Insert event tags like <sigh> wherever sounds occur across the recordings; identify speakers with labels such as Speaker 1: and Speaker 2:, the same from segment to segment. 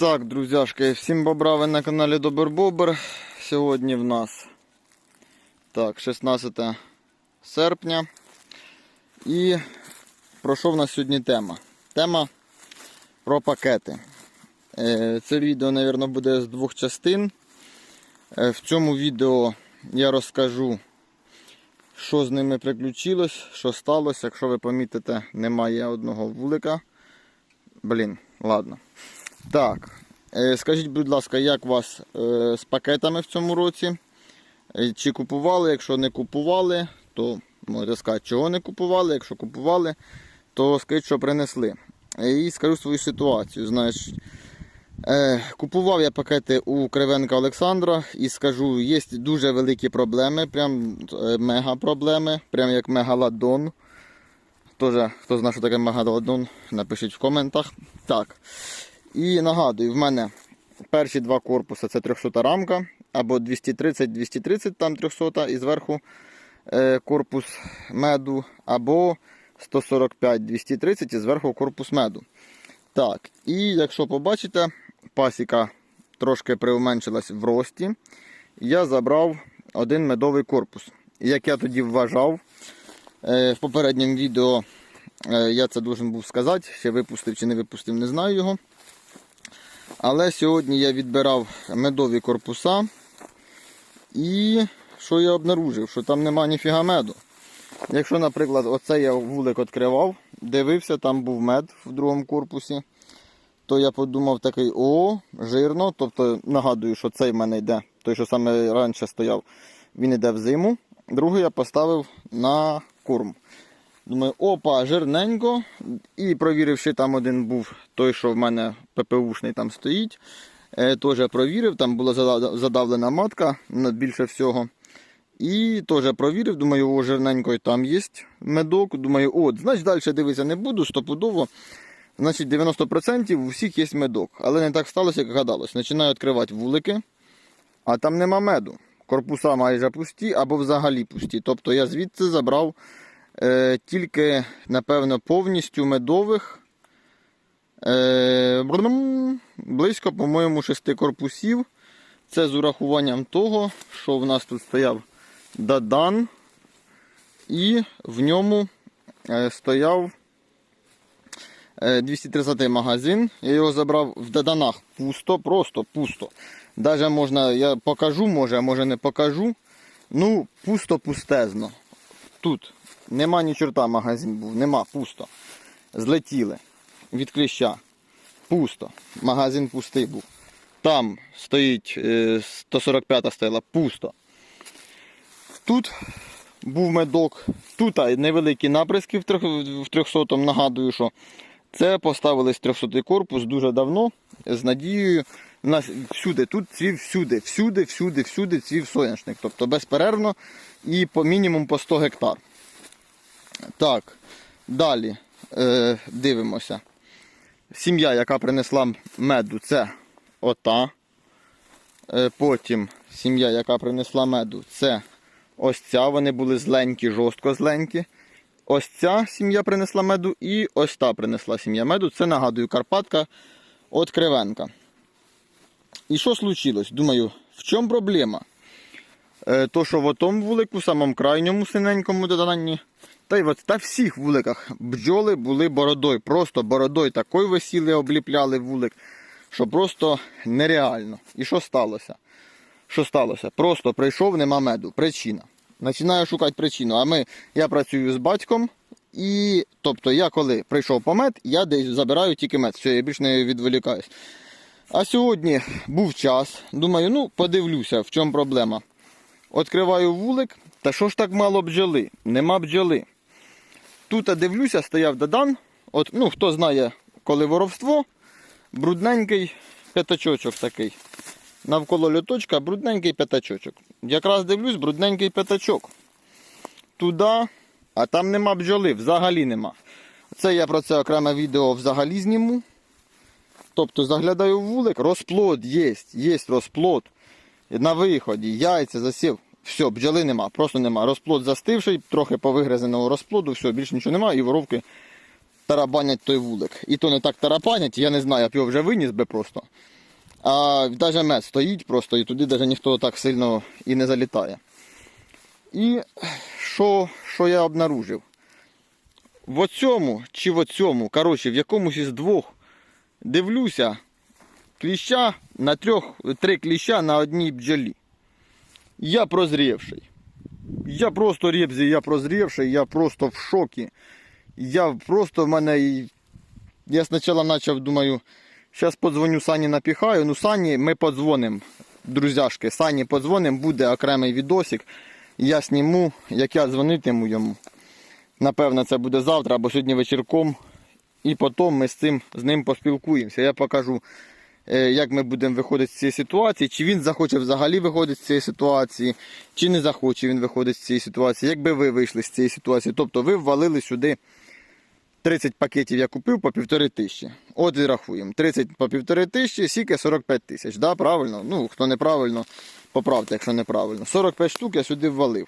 Speaker 1: Так, друзяшки, всім бобра, ви на каналі Добер Бобер. Сьогодні в нас так, 16 серпня. І про що в нас сьогодні тема? Тема про пакети. Е, Це відео, мабуть, буде з двох частин. Е, В цьому відео я розкажу, що з ними приключилось, що сталося. Якщо ви помітите, немає одного вулика. Блін, ладно. Так, е, скажіть, будь ласка, як у вас е, з пакетами в цьому році? Е, Чи купували? Якщо не купували, то можете сказати, чого не купували. Якщо купували, то скажіть, що принесли. І скажу свою ситуацію. Знаєш, купував я пакети у Кривенка Олександра і скажу, є дуже великі проблеми, прям мега проблеми, прям як мегаладон. Тоже, хто знає, що таке мегаладон, напишіть в коментах. Так. І нагадую, в мене перші два корпуси це 300 рамка, або 230-230 там 300 і зверху е, корпус меду, або 145-230 і зверху корпус меду. Так, і якщо побачите, пасіка трошки приуменшилась в рості. Я забрав один медовий корпус. Як я тоді вважав, е, в попередньому відео е, я це должен був сказати, ще випустив чи не випустив, не знаю його. Але сьогодні я відбирав медові корпуса. І що я обнаружив? Що там нема ніфіга меду. Якщо, наприклад, оцей я вулик відкривав, дивився, там був мед в другому корпусі, то я подумав такий, о, жирно. Тобто нагадую, що цей в мене йде, той, що саме раніше стояв, він йде в зиму. Другий я поставив на корм. Думаю, опа, жирненько. І провіривши, там один був той, що в мене ППУшний там стоїть. Е, теж провірив, там була задавлена матка більше всього. І теж провірив, думаю, о, жирненько і там є медок. Думаю, от, значить далі дивитися не буду, стопудово. Значить, 90% у всіх є медок. Але не так сталося, як гадалось. Починаю відкривати вулики, а там нема меду. Корпуса майже пусті або взагалі пусті. Тобто я звідси забрав тільки, напевно, повністю медових. Е, близько, по-моєму, шести корпусів. Це з урахуванням того, що в нас тут стояв Дадан, і в ньому е, стояв е, 230 магазин. Я його забрав в Даданах пусто, просто пусто. Даже можна, я покажу, може, а може не покажу. Ну, пусто пустезно. Тут нема ні чорта магазин був, нема, пусто. Злетіли від кліща. Пусто. Магазин пустий був. Там стоїть е, 145 стояла, пусто. Тут був медок, тут невеликі наприски в трьох- в 300 Нагадую, що це поставили з 300 корпус дуже давно з надією. Всюди, тут цвів всюди, всюди, всюди, всюди цвів соняшник. Тобто безперервно і по мінімум по 100 гектар. Так, далі е, дивимося. Сім'я, яка принесла меду, це ота. Е, потім сім'я, яка принесла меду, це ось ця. Вони були зленькі, жорстко зленькі. Ось ця сім'я принесла меду і ось та принесла сім'я меду. Це нагадую Карпатка від Кривенка. І що случилось? Думаю, в чому проблема? Е, то, що в тому вулику, самому крайньому синенькому доданні, та й от та всіх вуликах бджоли були бородою. Просто бородою такою висіли, обліпляли вулик, що просто нереально. І що сталося? Що сталося? Просто прийшов, нема меду. Причина. Починаю шукати причину. А ми, я працюю з батьком, і тобто я коли прийшов по мед, я десь забираю тільки мед. Все, я більше не відволікаюсь. А сьогодні був час. Думаю, ну подивлюся, в чому проблема. Відкриваю вулик, та що ж так мало бджоли? Нема бджоли. Тут дивлюся, стояв Дадан. От, ну, хто знає, коли воровство, брудненький п'ятачочок такий. Навколо льоточка брудненький п'ятачочок. Якраз дивлюсь, брудненький п'ятачок. Туди, а там нема бджоли, взагалі нема. Це я про це окреме відео взагалі зніму. Тобто заглядаю в вулик, розплод є, є розплод. На виході, яйця засів. Все, бджоли нема, просто нема. Розплод застивший, трохи повигризеного розплоду, все, більше нічого нема, і воровки тарабанять той вулик. І то не так тарабанять, я не знаю, я б його вже виніс би просто. А навіть мед стоїть просто і туди навіть ніхто так сильно і не залітає. І що, що я обнаружив? В оцьому чи в оцьому, коротше, в якомусь із двох дивлюся кліща на трьох, три кліща на одній бджолі. Я прозрівший. Я просто рєбзі, я прозрівший, я просто в шокі. Я просто в мене. Я спочатку почав, думаю, зараз подзвоню Сані напіхаю. Ну, Сані ми подзвонимо, друзяшки. Сані подзвонимо, буде окремий відосик. Я зніму, як я дзвонитиму йому. Напевно, це буде завтра або сьогодні вечірком. І потім ми з цим з ним поспілкуємося. Я покажу, як ми будемо виходити з цієї ситуації, чи він захоче взагалі виходити з цієї ситуації, чи не захоче він виходити з цієї ситуації, якби ви вийшли з цієї ситуації. Тобто ви ввалили сюди 30 пакетів я купив по півтори тисячі. От і рахуємо. 30 по півтори тисячі, сіки 45 тисяч. Да, правильно? Ну, хто неправильно, поправте, якщо неправильно. 45 штук я сюди ввалив.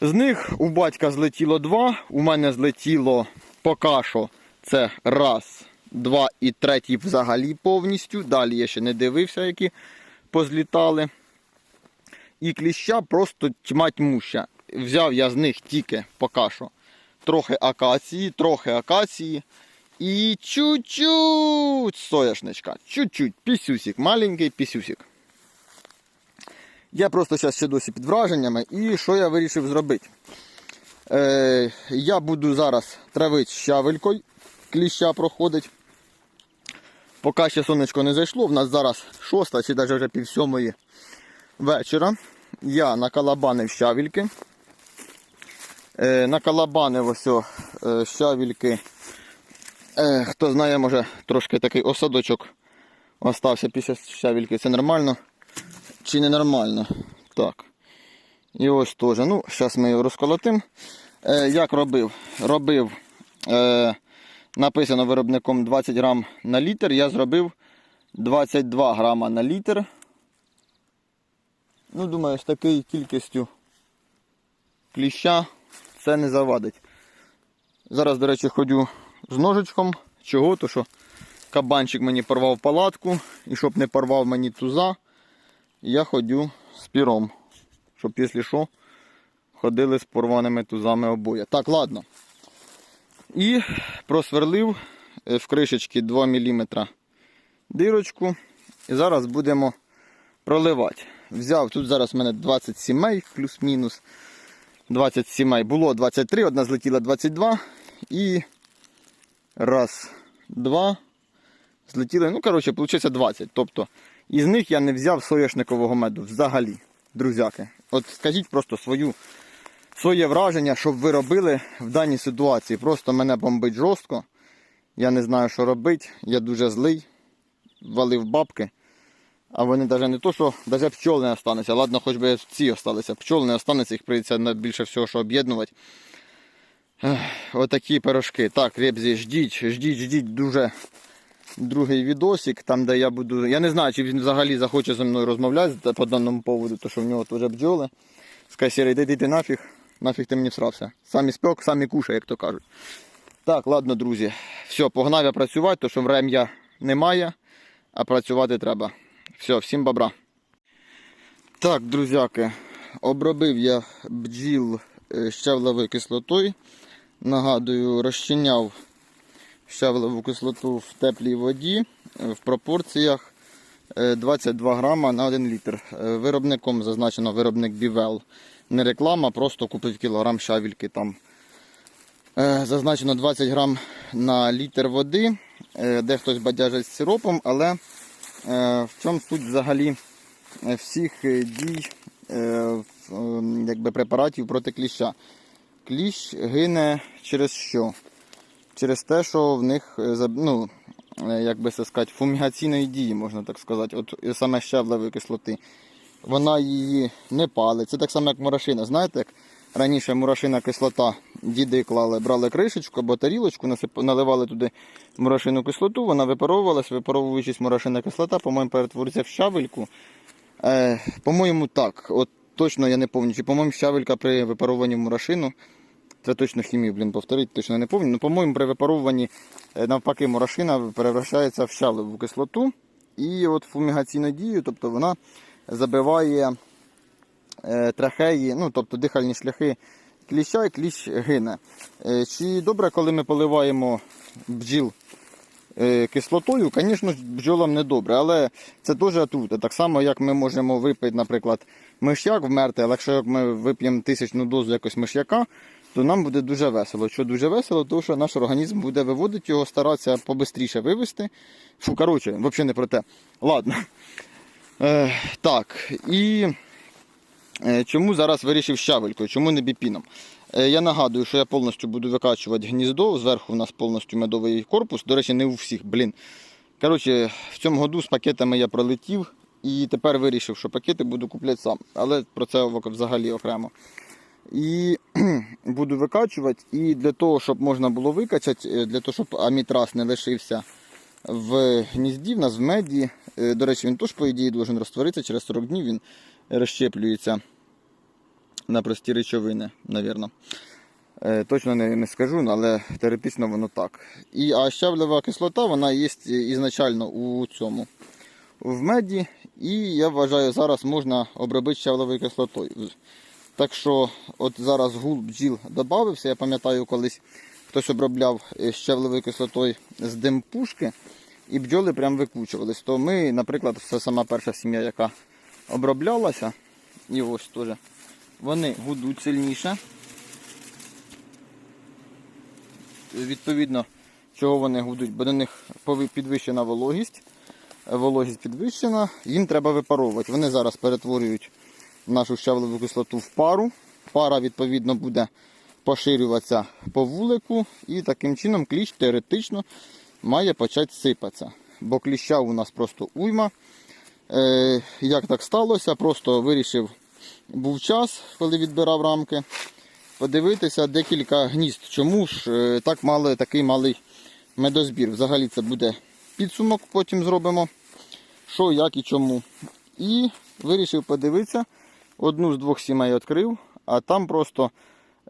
Speaker 1: З них у батька злетіло два, у мене злетіло поки що це раз, два і третій взагалі повністю. Далі я ще не дивився, які позлітали. І кліща просто тьма тьмуща. Взяв я з них тільки поки що трохи акації, трохи акації і чуть-чуть соняшничка. Чуть-чуть. Пісюсик, маленький пісюсик. Я просто зараз ще досі під враженнями. І що я вирішив зробити? Е, я буду зараз травити щавелькою. Кліща проходить. Поки ще сонечко не зайшло, в нас зараз шоста чи навіть вже пів сьомої вечора. Я накалабанив щавельки. Е, накалабанив ось е, щавельки. Е, хто знає, може трошки такий осадочок остався після щавельки. Це нормально чи не нормально? Так. І ось теж. Ну, зараз ми його розколотимо. Е, як робив? Робив, е, написано виробником 20 грам на літр. Я зробив 22 грама на літр. Ну, думаю, з такою кількістю кліща це не завадить. Зараз, до речі, ходю з ножичком. Чого? То що кабанчик мені порвав палатку і щоб не порвав мені туза, я ходю з піром. Щоб, якщо що, ходили з порваними тузами обоє. Так, ладно. І просверлив е, в кришечки 2 мм дирочку. І зараз будемо проливати. Взяв, тут зараз в мене 20 сімей, плюс-мінус. 20 сімей. Було 23, одна злетіла 22. І раз, два. Злетіли, ну, коротше, виходить 20. Тобто, із них я не взяв соняшникового меду взагалі, друзяки. От скажіть просто свою, своє враження, щоб ви робили в даній ситуації. Просто мене бомбить жорстко. Я не знаю, що робити. Я дуже злий. Валив бабки. А вони навіть не то, що навіть пчол не останеться. Ладно, хоч би ці осталися. Пчол не останеться, їх прийдеться більше всього, що об'єднувати. Отакі пирожки. Так, ребзі, ждіть, ждіть, ждіть дуже другий відосик, там де я буду. Я не знаю, чи він взагалі захоче зі мною розмовляти по даному поводу, то що в нього теж бджоли. Скай сірий, йди ти нафіг, нафіг ти мені всрався. Самі спек, самі кушай, як то кажуть. Так, ладно, друзі. Все, погнав я працювати, то що врем'я немає, а працювати треба. Все, всім бобра. Так, друзяки, обробив я бджіл е, щавлевою кислотою. Нагадую, розчиняв щавлеву кислоту в теплій воді е, в пропорціях е, 22 грама на 1 літр. Е, Виробником зазначено виробник Бівел. Не реклама, просто купив кілограм щавельки там. Е, Зазначено 20 грам на літр води. Е, Де хтось бадяжить з сиропом, але е, в чому суть взагалі всіх дій якби препаратів проти кліща. Кліщ гине через що? Через те, що в них ну, як би сказати, фумігаційної дії, можна так сказати, от саме щавлевої кислоти. Вона її не палить. Це так само, як мурашина. Знаєте, як раніше мурашина кислота, діди клали, брали кришечку або тарілочку, наливали туди мурашину кислоту, вона випаровувалась, випаровуючись мурашина кислота, по-моєму, перетвориться в щавельку. Е, по-моєму, так. От точно я не пам'ятаю. По-моєму, щавелька при випаруванні в мурашину Це точно хімію, блін, повторити, точно не пам'ятаю. Ну, по-моєму, при випаровуванні е, навпаки мурашина перевращається в щавлеву кислоту. І от фумігаційну дію, тобто вона забиває е, трахеї, ну, тобто дихальні шляхи кліща і кліщ гине. Е, Чи добре, коли ми поливаємо бджіл е, кислотою, звісно, бджолам не добре, але це теж отрута. Так само, як ми можемо випити, наприклад, миш'як вмерти, але якщо ми вип'ємо тисячну дозу якось миш'яка, то нам буде дуже весело. Що дуже весело, тому що наш організм буде виводити його, старатися побистріше вивести. Фу, коротше, взагалі не про те. Ладно. Е, так, і е, чому зараз вирішив щавелькою, чому не біпіном? Е, Я нагадую, що я повністю буду викачувати гніздо. Зверху у нас повністю медовий корпус. До речі, не у всіх, блін. Коротше, в цьому году з пакетами я пролетів і тепер вирішив, що пакети буду купляти сам. Але про це взагалі окремо. І <clears throat> буду викачувати. І для того, щоб можна було викачати, для того, щоб амітраз не лишився в гнізді, в нас в меді. Е, До речі, він теж, по ідеї, должен розтворитися. Через 40 днів він розщеплюється на прості речовини, навірно. Е, Точно не, не скажу, але теоретично воно так. І, а щавлева кислота, вона є ізначально у цьому в меді. І я вважаю, зараз можна обробити щавлевою кислотою. Так що, от зараз гул бджіл додався. Я пам'ятаю, колись хтось обробляв е, щавлевою кислотою з димпушки, і бджоли прям викучувались. То ми, наприклад, це сама перша сім'я, яка оброблялася. І ось теж. Вони гудуть сильніше. Відповідно, чого вони гудуть, бо до них підвищена вологість. Вологість підвищена, їм треба випаровувати. Вони зараз перетворюють нашу щавлеву кислоту в пару. Пара, відповідно, буде поширюватися по вулику, і таким чином кліщ теоретично має почати сипатися. Бо кліща у нас просто уйма. Е, як так сталося? Просто вирішив, був час, коли відбирав рамки, подивитися декілька гнізд. Чому ж е, так мали, такий малий медозбір? Взагалі це буде підсумок, потім зробимо. Що, як і чому. І вирішив подивитися. Одну з двох сімей відкрив, а там просто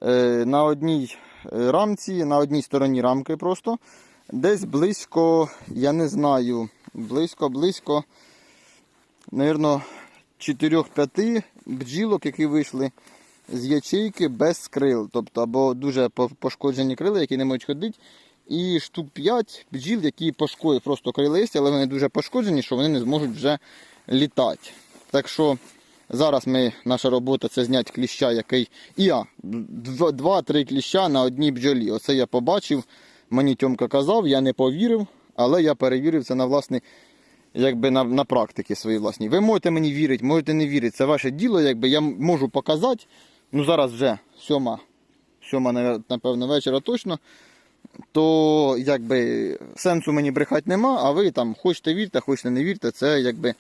Speaker 1: е, на одній е, рамці, на одній стороні рамки просто десь близько, я не знаю, близько-близько, Навірно, 4-5 бджілок, які вийшли з ячейки без крил. Тобто або дуже пошкоджені крила, які не можуть ходити. І штук 5 бджіл, які пошкодять просто крилисті, але вони дуже пошкоджені, що вони не зможуть вже літати. Так що зараз ми, наша робота це зняти кліща, який. І я, 2-3 кліща на одній бджолі. Оце я побачив, мені Тьомка казав, я не повірив, але я перевірив це на власний якби на, на практиці своїй власній. Ви можете мені вірити, можете не вірити. Це ваше діло, якби я можу показати. Ну зараз вже сьома, сьома, напевно, вечора точно. То якби сенсу мені брехати нема, а ви там хочете вірте, хочете не вірте, це якби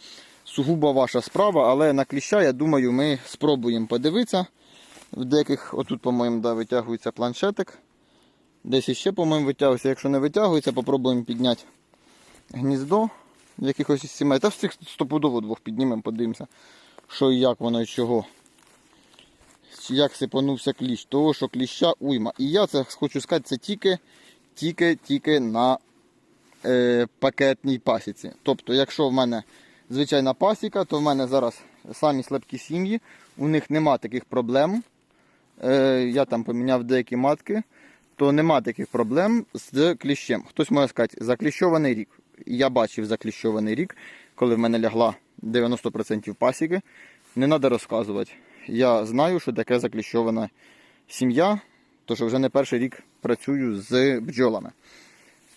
Speaker 1: сугубо ваша справа. Але на кліща, я думаю, ми спробуємо подивитися. В деяких, отут, по-моєму, да, витягується планшетик. Десь іще, по-моєму, витягується. Якщо не витягується, попробуємо підняти гніздо якихось із сімей. Та всіх стопудово двох піднімемо, подивимося, що і як воно і чого. Як сипанувся кліщ. Того, що кліща уйма. І я це хочу сказати, це тільки, тільки, тільки на е, пакетній пасіці. Тобто, якщо в мене звичайна пасіка, то в мене зараз самі слабкі сім'ї, у них нема таких проблем. Е, я там поміняв деякі матки, то нема таких проблем з кліщем. Хтось може сказати, закліщований рік. Я бачив закліщований рік, коли в мене лягла 90% пасіки. Не треба розказувати. Я знаю, що таке закліщована сім'я, то що вже не перший рік працюю з бджолами.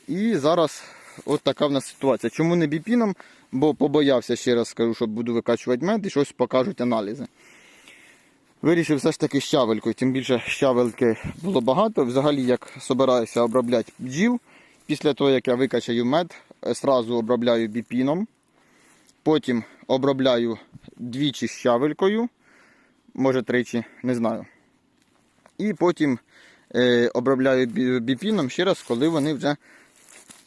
Speaker 1: І зараз от така в нас ситуація. Чому не біпіном? Бо побоявся, ще раз скажу, що буду викачувати мед і щось покажуть аналізи. Вирішив все ж таки щавелькою, тим більше щавельки було багато. Взагалі, як собираюся обробляти бджіл, після того, як я викачаю мед, сразу обробляю біпіном. Потім обробляю двічі щавелькою, може тричі, не знаю. І потім е, обробляю біпіном ще раз, коли вони вже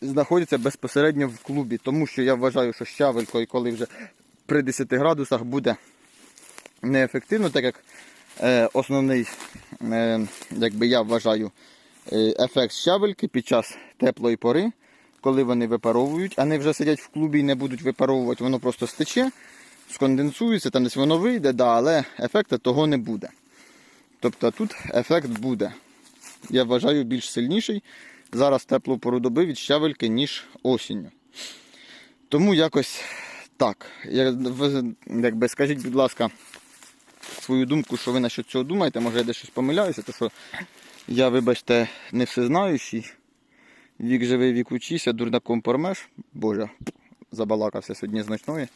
Speaker 1: знаходяться безпосередньо в клубі. Тому що я вважаю, що щавелькою, коли вже при 10 градусах буде неефективно, так як е, основний е, якби я вважаю, е, ефект щавельки під час теплої пори, коли вони випаровують, вони вже сидять в клубі і не будуть випаровувати, воно просто стече, сконденсується, там десь воно вийде, да, але ефекту того не буде. Тобто тут ефект буде. Я вважаю більш сильніший зараз теплу пору доби від щавельки, ніж осінню. Тому якось так. Я, ви, якби, скажіть, будь ласка, свою думку, що ви насчет цього думаєте. Може я десь щось помиляюся, то що я, вибачте, не всезнаючий. Вік живий, вік учися, дурнаком пормеш. Боже, забалакався сьогодні з ночної.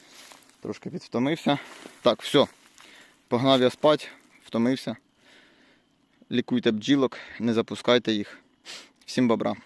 Speaker 1: Трошки підвтомився. Так, все. Погнав я спать, втомився. Лікуйте бджілок, не запускайте їх. Всім бобра.